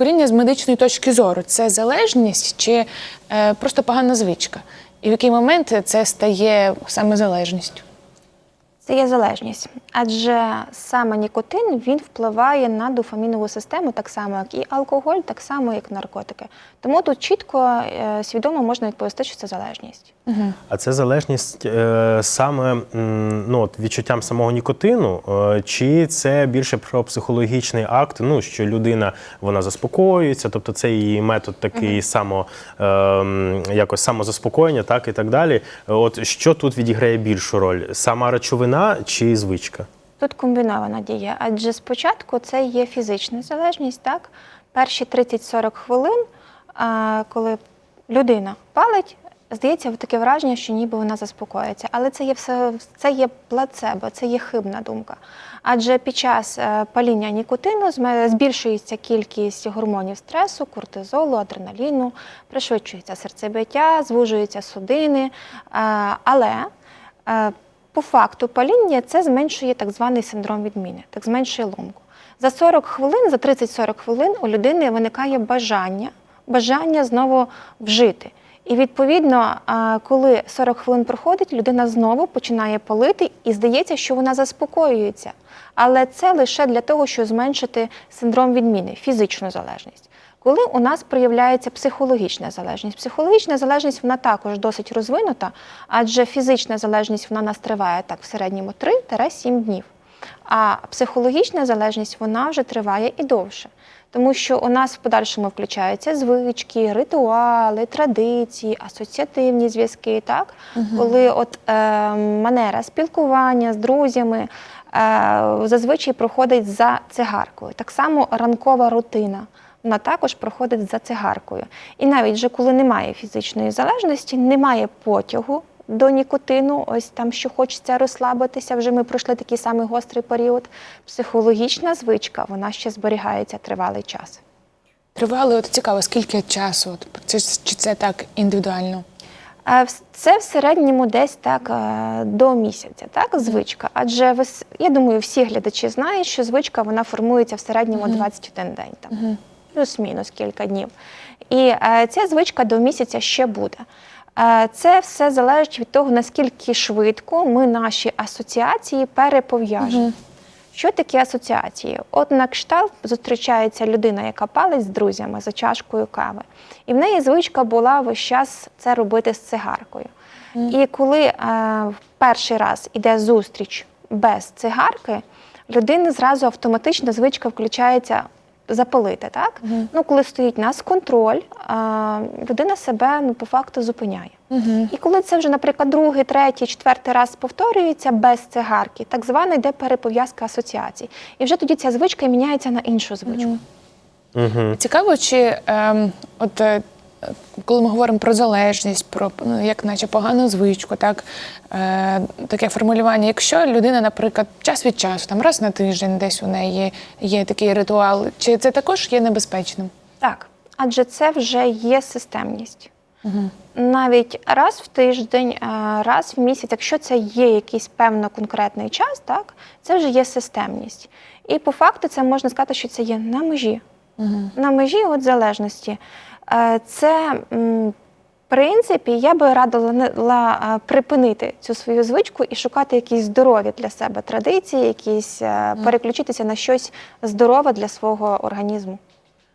куріння з медичної точки зору це залежність чи е, просто погана звичка? І в який момент це стає саме залежністю? Це є залежність, адже саме нікотин він впливає на дофамінову систему, так само як і алкоголь, так само як наркотики. Тому тут чітко е, свідомо можна відповісти, що це залежність. А це залежність е, саме ну, от відчуттям самого нікотину, е, чи це більше про психологічний акт, ну що людина вона заспокоюється, тобто це її метод такий само е, якось самозаспокоєння, так і так далі. От що тут відіграє більшу роль? Сама речовина чи звичка? Тут комбінована дія, адже спочатку це є фізична залежність, так? Перші 30-40 хвилин, коли людина палить, здається таке враження, що ніби вона заспокоїться. Але це є все це є плацебо, це є хибна думка. Адже під час е, паління нікотину збільшується кількість гормонів стресу, кортизолу, адреналіну, пришвидшується серцебиття, звужуються судини. Е, Але е, по факту паління це зменшує так званий синдром відміни, так зменшує ломку. За 40 хвилин, за 30-40 хвилин у людини виникає бажання, бажання знову вжити. І відповідно, коли 40 хвилин проходить, людина знову починає палити і здається, що вона заспокоюється. Але це лише для того, щоб зменшити синдром відміни, фізичну залежність. Коли у нас проявляється психологічна залежність, психологічна залежність вона також досить розвинута, адже фізична залежність вона нас триває так в середньому 3-7 днів. А психологічна залежність вона вже триває і довше. Тому що у нас в подальшому включаються звички, ритуали, традиції, асоціативні зв'язки, так? коли от е, манера спілкування з друзями е, зазвичай проходить за цигаркою. Так само ранкова рутина. Вона також проходить за цигаркою. І навіть вже коли немає фізичної залежності, немає потягу до нікотину, ось там, що хочеться розслабитися, вже ми пройшли такий самий гострий період. Психологічна звичка, вона ще зберігається тривалий час. Тривали, от цікаво, скільки часу? От, це, чи це так індивідуально? Е, Це в середньому десь так е, до місяця, так, звичка. Адже я думаю, всі глядачі знають, що звичка вона формується в середньому 21 день, там, плюс-мінус кілька днів. І е, ця звичка до місяця ще буде. Е, Це все залежить від того, наскільки швидко ми наші асоціації перепов'яжемо. Що таке асоціації? От на кшталт зустрічається людина, яка палить з друзями за чашкою кави. І в неї звичка була весь час це робити з цигаркою. І коли е, в перший раз іде зустріч без цигарки, людина зразу автоматично звичка включається запалити. Так? Ну, коли стоїть нас контроль, а, людина себе ну, по факту зупиняє. І коли це вже, наприклад, другий, третій, четвертий раз повторюється без цигарки, так звана йде перепов'язка асоціацій. І вже тоді ця звичка міняється на іншу звичку. Угу. Цікаво, чи ем, от е, коли ми говоримо про залежність, про ну, як наче погану звичку, так е, таке формулювання. Якщо людина, наприклад, час від часу, там раз на тиждень десь у неї є такий ритуал, чи це також є небезпечним? Так, адже це вже є системність. Навіть раз в тиждень, е, раз в місяць, якщо це є якийсь певно конкретний час, так, це вже є системність. І по факту це можна сказати, що це є на межі. На межі от залежності. Е, Це, в принципі, я би радила ла, е, припинити цю свою звичку і шукати якісь здорові для себе традиції, якісь е, переключитися на щось здорове для свого організму.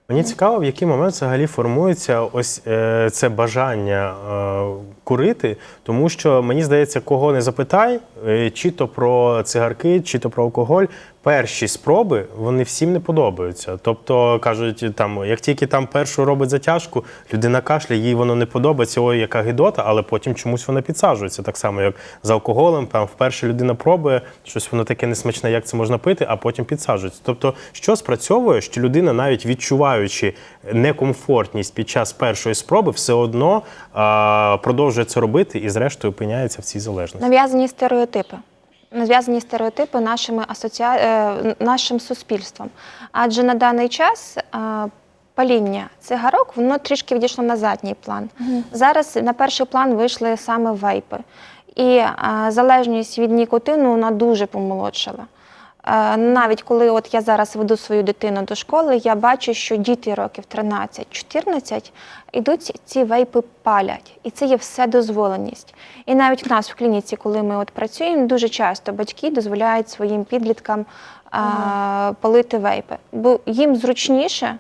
Мені цікаво, в який момент взагалі формується ось е, це бажання е, курити, тому що мені здається, кого не запитай, е, чи то про цигарки, чи то про алкоголь. Перші спроби вони всім не подобаються. Тобто кажуть, там як тільки там першу робить затяжку, людина кашляє, їй воно не подобається, ой, яка гидота, але потім чомусь вона підсаджується. Так само, як з алкоголем, там вперше людина пробує щось воно таке несмачне, як це можна пити, а потім підсаджується. Тобто, що спрацьовує, що людина, навіть відчуваючи некомфортність під час першої спроби, все одно а, продовжує це робити і, зрештою, опиняється в цій залежності. Нав'язані стереотипи. Нав'язані стереотипи нашими асоціа... е, нашим суспільством. Адже на даний час е, паління цигарок воно трішки відійшло на задній план. Зараз на перший план вийшли саме вейпи. І а, залежність від нікотину вона дуже помолодшала. Е, Навіть коли от я зараз веду свою дитину до школи, я бачу, що діти років 13-14 ідуть ці- вейпи палять, і це є вседозволеність. І навіть в нас в клініці, коли ми от працюємо, дуже часто батьки дозволяють своїм підліткам а, палити вейпи, бо їм зручніше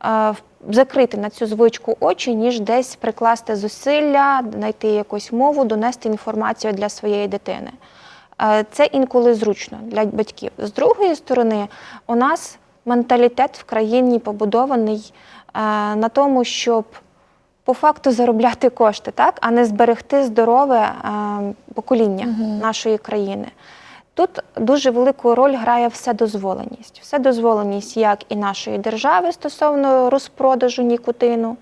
а, закрити на цю звичку очі, ніж десь прикласти зусилля, знайти якусь мову, донести інформацію для своєї дитини. Е, Це інколи зручно для батьків. З другої сторони, у нас менталітет в країні побудований е, на тому, щоб по факту заробляти кошти, так, а не зберегти здорове е, покоління нашої країни. Тут дуже велику роль грає вседозволеність. Вседозволеність як і нашої держави стосовно розпродажу нікотину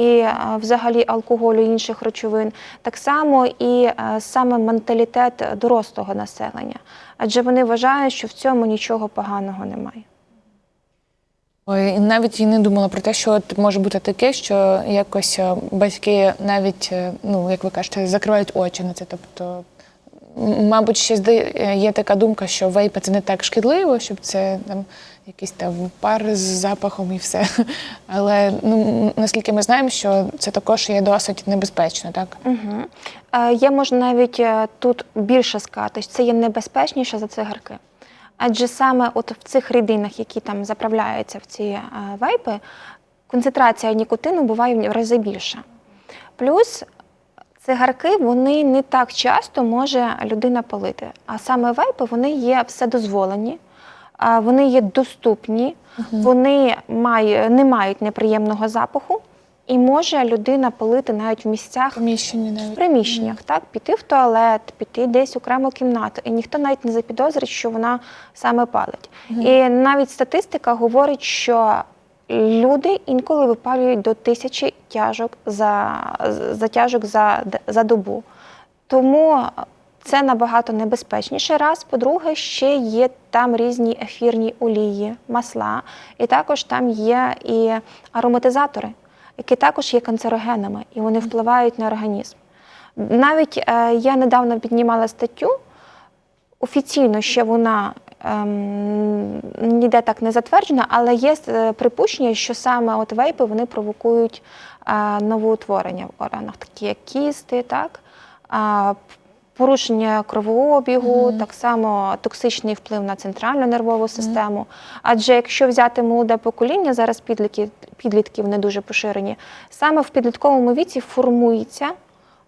і е, взагалі алкоголю інших речовин, так само і е, саме менталітет дорослого населення. Адже вони вважають, що в цьому нічого поганого немає. І навіть і не думала про те, що от може бути таке, що якось е, батьки навіть, ну як ви кажете, закривають очі на це. Тобто, мабуть, ще е, є така думка, що вейпи це не так шкідливо, щоб це там якийсь там пар з запахом і все. Але ну наскільки ми знаємо, що це також є досить небезпечно, так? Угу. Е, я можу навіть е, тут більше сказати, що це є небезпечніше за цигарки. Адже саме от в цих рідинах, які там заправляються в ці е, вейпи, концентрація нікотину буває в рази більша. Плюс цигарки вони не так часто може людина палити. А саме вейпи вони є вседозволені, вони є доступні, вони має, не мають неприємного запаху, і може людина палити навіть в місцях навіть. в приміщеннях, так, піти в туалет, піти десь в окрему кімнату, і ніхто навіть не запідозрить, що вона саме палить. І навіть статистика говорить, що люди інколи випалюють до тисячі тяжок за, за тяжок за, за добу. Тому це набагато небезпечніше. Раз, по-друге, ще є там різні ефірні олії, масла, і також там є і ароматизатори, які також є канцерогенами, і вони впливають на організм. Навіть е, я недавно піднімала статтю, офіційно ще вона ем, ніде так не затверджена, але є е, припущення, що саме от вейпи вони провокують е, новоутворення в органах, такі як кісти, так? А, порушення кровообігу, так само токсичний вплив на центральну нервову систему. Адже якщо взяти молоде покоління, зараз підлітки, підлітки вони дуже поширені, саме в підлітковому віці формується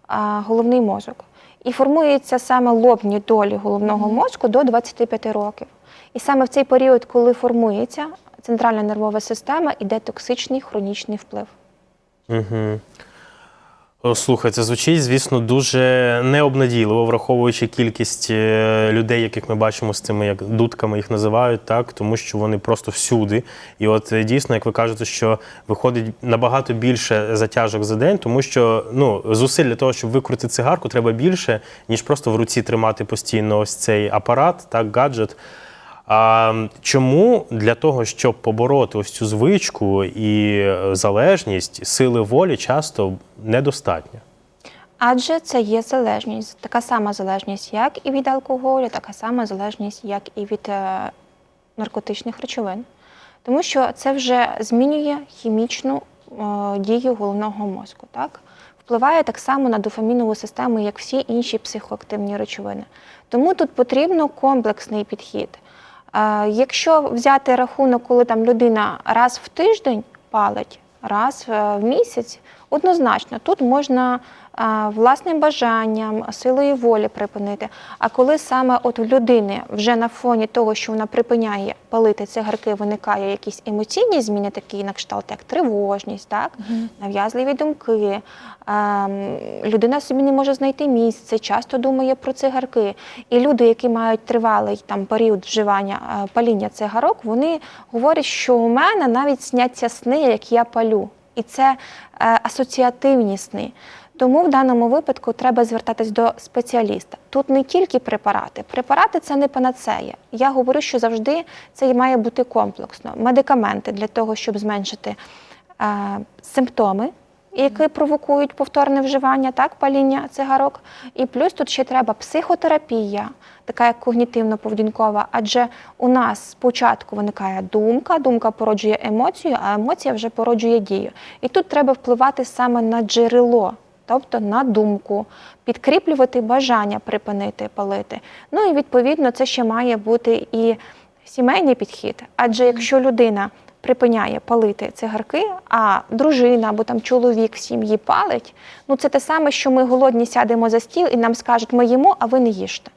а, головний мозок. І формуються саме лобні долі головного мозку до 25 років. І саме в цей період, коли формується центральна нервова система, іде токсичний хронічний вплив. Угу. О, Слухай, звучить, звісно, дуже необнадійливо, враховуючи кількість е, людей, яких ми бачимо з цими як дудками їх називають, так тому що вони просто всюди. І от е, дійсно, як ви кажете, що виходить набагато більше затяжок за день, тому що ну зусиль для того, щоб викрути цигарку, треба більше, ніж просто в руці тримати постійно ось цей апарат, так, гаджет. А чому для того, щоб побороти ось цю звичку і е, залежність, сили волі часто недостатньо? Адже це є залежність, така сама залежність, як і від алкоголю, така сама залежність, як і від е, наркотичних речовин. Тому що це вже змінює хімічну е, дію головного мозку. Так? Впливає так само на дофамінову систему, як всі інші психоактивні речовини. Тому тут потрібно комплексний підхід. Якщо взяти рахунок, коли там людина раз в тиждень палить, раз е, в місяць, однозначно тут можна власним бажанням, силою волі припинити. А коли саме от у людини вже на фоні того, що вона припиняє палити цигарки, виникає якісь емоційні зміни, такі на кшталт, як тривожність, так? нав'язливі думки. Ем, людина собі не може знайти місце, часто думає про цигарки. І люди, які мають тривалий там період вживання е, паління цигарок, вони говорять, що у мене навіть сняться сни, як я палю. І це е, асоціативні сни. Тому в даному випадку треба звертатись до спеціаліста. Тут не тільки препарати. Препарати це не панацея. Я говорю, що завжди це має бути комплексно. Медикаменти для того, щоб зменшити е, симптоми які провокують повторне вживання, так, паління цигарок. І плюс тут ще треба психотерапія, така як когнітивно-поведінкова, адже у нас спочатку виникає думка, думка породжує емоцію, а емоція вже породжує дію. І тут треба впливати саме на джерело. Тобто на думку, підкріплювати бажання припинити палити. Ну і відповідно це ще має бути і сімейний підхід. Адже якщо людина припиняє палити цигарки, а дружина або там чоловік в сім'ї палить, ну це те саме, що ми голодні сядемо за стіл і нам скажуть, ми їмо, а ви не їжте.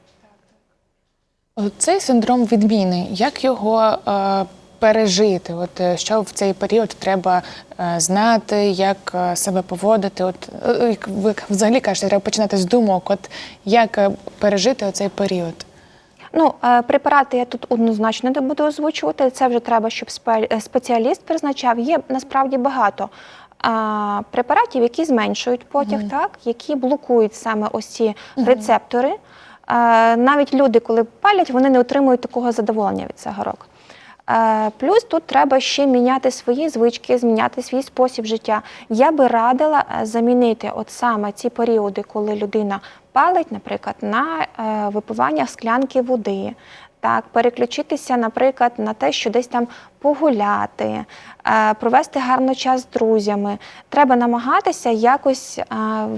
Цей синдром відміни, як його е, пережити? От е, що в цей період треба е, знати, як е, себе поводити? От як ви взагалі кажете, треба починати з думок. От як пережити оцей період? Ну, препарати я тут однозначно не буду озвучувати. Це вже треба, щоб спеціаліст призначав. Є насправді багато а, препаратів, які зменшують потяг, так, які блокують саме ось ці рецептори. Навіть люди, коли палять, вони не отримують такого задоволення від цигарок. Е, Плюс тут треба ще міняти свої звички, зміняти свій спосіб життя. Я би радила е, замінити от саме ці періоди, коли людина палить, наприклад, на е, випивання склянки води. Так, переключитися, наприклад, на те, що десь там погуляти, е, провести гарно час з друзями. Треба намагатися якось е,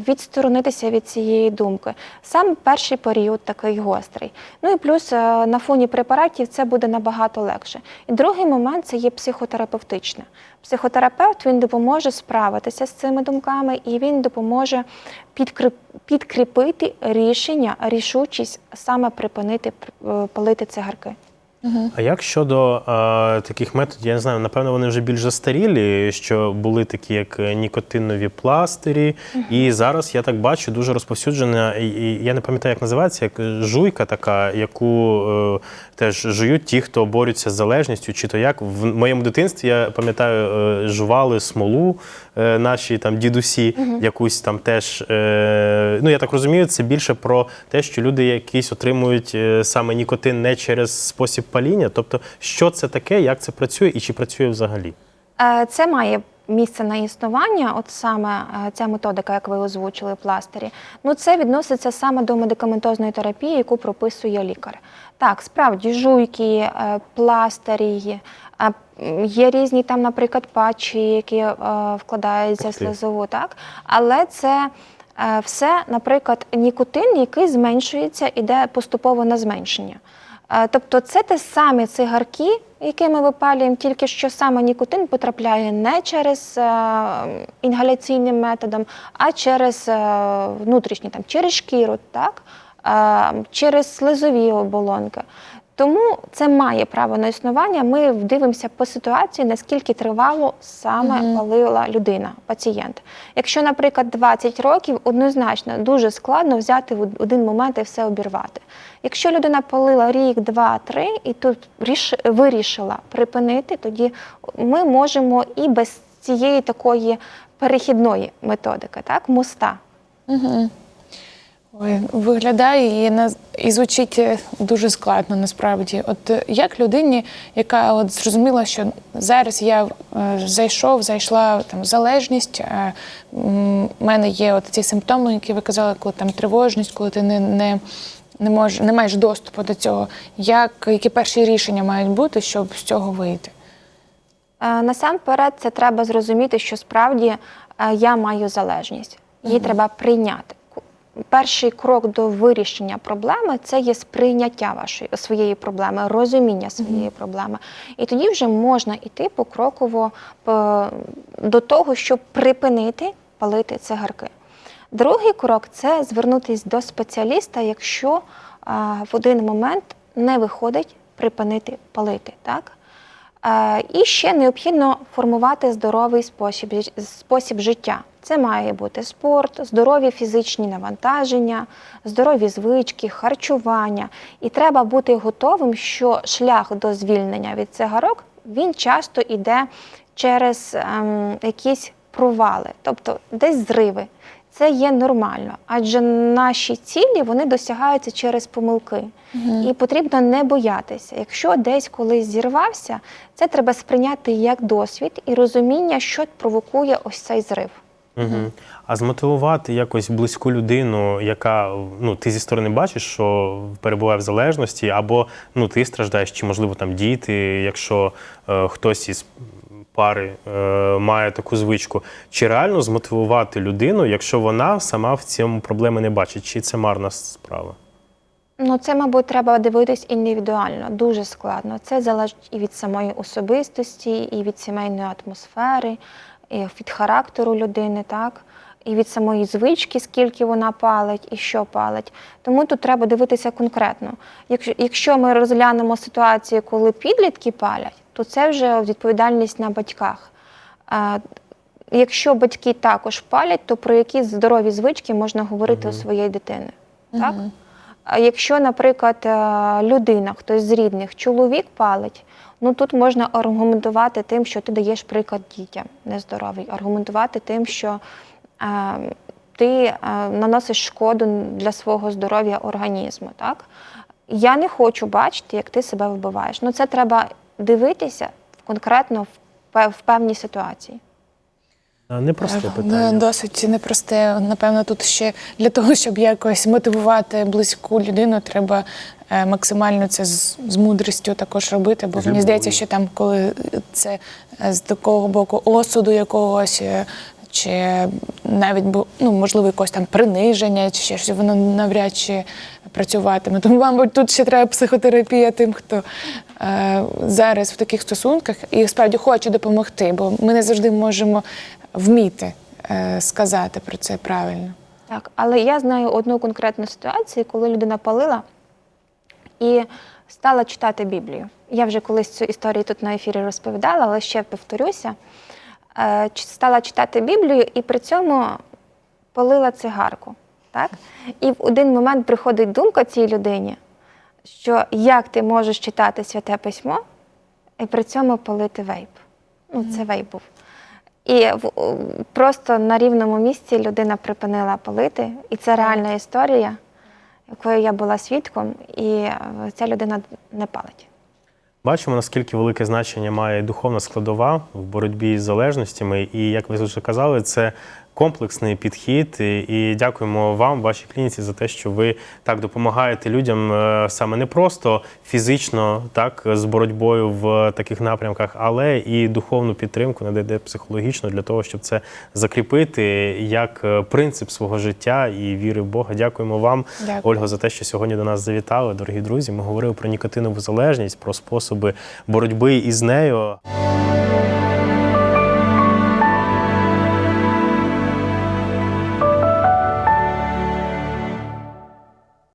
відсторонитися від цієї думки. Сам перший період такий гострий. Ну і плюс е, на фоні препаратів це буде набагато легше. І другий момент це є психотерапевтичне. Психотерапевт він допоможе справитися з цими думками і він допоможе підкріп- підкріпити рішення, рішучість саме припинити палити цигарки. А як щодо е, таких методів, я не знаю, напевно, вони вже більш застарілі, що були такі, як нікотинові пластирі, і зараз я так бачу дуже розповсюджена, і, і я не пам'ятаю, як називається, як жуйка така, яку е, теж жують ті, хто борються з залежністю, чи то як в моєму дитинстві я пам'ятаю, е, жували смолу е, наші там дідусі, якусь там теж. Е, ну я так розумію, це більше про те, що люди якісь отримують е, саме нікотин не через спосіб паління. Тобто, що це таке, як це працює і чи працює взагалі? Е, Це має місце на існування, от саме е, ця методика, як ви озвучили, пластирі. Ну це відноситься саме до медикаментозної терапії, яку прописує лікар. Так, справді жуйки, е, пластирі. Є різні там, наприклад, патчі, які е, вкладаються в слизову, так але це е, все, наприклад, нікотин, який зменшується, іде поступово на зменшення. Е, Тобто це те самі цигарки, які ми випалюємо, тільки що саме нікотин потрапляє не через е, інгаляційним методом, а через е, внутрішні, там, через шкіру, так? е, через слизові оболонки. Тому це має право на існування. Ми дивимося по ситуації, наскільки тривало саме палила людина, пацієнт. Якщо, наприклад, 20 років, однозначно дуже складно взяти в один момент і все обірвати. Якщо людина палила рік, два, три, і тут ріш- вирішила припинити, тоді ми можемо і без цієї такої перехідної методики, так, моста. Ой, виглядає і, на- і звучить е, дуже складно насправді. От е, як людині, яка от зрозуміла, що зараз я е, зайшов, зайшла там залежність, е, в мене є от ці симптоми, які ви казали, коли там тривожність, коли ти не, не, не, мож, не маєш доступу до цього. Як, які перші рішення мають бути, щоб з цього вийти? Е, Насамперед, це треба зрозуміти, що справді е, я маю залежність. Її треба прийняти. Перший крок до вирішення проблеми це є сприйняття вашої своєї проблеми, розуміння своєї проблеми. І тоді вже можна йти покроково по- до того, щоб припинити палити цигарки. Другий крок це звернутися до спеціаліста, якщо а, в один момент не виходить припинити палити. Так? Е, І ще необхідно формувати здоровий спосіб, спосіб життя. Це має бути спорт, здорові фізичні навантаження, здорові звички, харчування. І треба бути готовим, що шлях до звільнення від цигарок він часто йде через ем, якісь провали, тобто десь зриви. Це є нормально, адже наші цілі вони досягаються через помилки. І потрібно не боятися. Якщо десь колись зірвався, це треба сприйняти як досвід і розуміння, що провокує ось цей зрив. Угу. А змотивувати якось близьку людину, яка ну ти зі сторони бачиш, що перебуває в залежності, або ну ти страждаєш, чи можливо там діти, якщо е, хтось із пари е, має таку звичку, чи реально змотивувати людину, якщо вона сама в цьому проблеми не бачить, чи це марна справа? Ну, це, мабуть, треба дивитись індивідуально, дуже складно. Це залежить і від самої особистості, і від сімейної атмосфери, і від характеру людини, так, і від самої звички, скільки вона палить і що палить. Тому тут треба дивитися конкретно. Якщо, ми розглянемо ситуацію, коли підлітки палять, то це вже відповідальність на батьках. Якщо батьки також палять, то про які здорові звички можна говорити у своєї дитини. Так? А якщо, наприклад, е, людина, хтось з рідних, чоловік палить, ну тут можна аргументувати тим, що ти даєш приклад дітям нездоровий, аргументувати тим, що е, ти е, наносиш шкоду для свого здоров'я організму. Так? Я не хочу бачити, як ти себе вбиваєш. Ну це треба дивитися конкретно в в певній ситуації. Е, Непросте питання. Досить непросте. Напевно, тут ще для того, щоб якось мотивувати близьку людину, треба е, максимально це з, з мудрістю також робити. Бо мені здається, що там, коли це е, з такого боку осуду якогось. Чи навіть ну, можливо, якось там приниження, чи ще щось, воно навряд чи працюватиме. Тому, мабуть, тут ще треба психотерапія тим, хто е, зараз в таких стосунках і справді хоче допомогти, бо ми не завжди можемо вміти е, сказати про це правильно. Так, але я знаю одну конкретну ситуацію, коли людина палила і стала читати Біблію. Я вже колись цю історію тут на ефірі розповідала, але ще повторюся. Е, Стала читати Біблію і при цьому палила цигарку. Так? І в один момент приходить думка цій людині, що як ти можеш читати святе письмо і при цьому палити вейп. Ну, це вейп був. І просто на рівному місці людина припинила палити, і це реальна історія, якої я була свідком, і е, ця людина не палить. Бачимо, наскільки велике значення має духовна складова в боротьбі з залежностями. І як ви вже казали, це комплексний підхід. І- І дякуємо вам, вашій клініці, за те, що ви так допомагаєте людям е, саме не просто фізично, так з боротьбою в таких напрямках, але і духовну підтримку надаєте психологічно для того, щоб це закріпити як е, принцип свого життя і віри в Бога. Дякуємо вам, Дякую. Ольго, за те, що сьогодні до нас завітали, дорогі друзі. Ми говорили про нікотинову залежність, про способи боротьби із нею.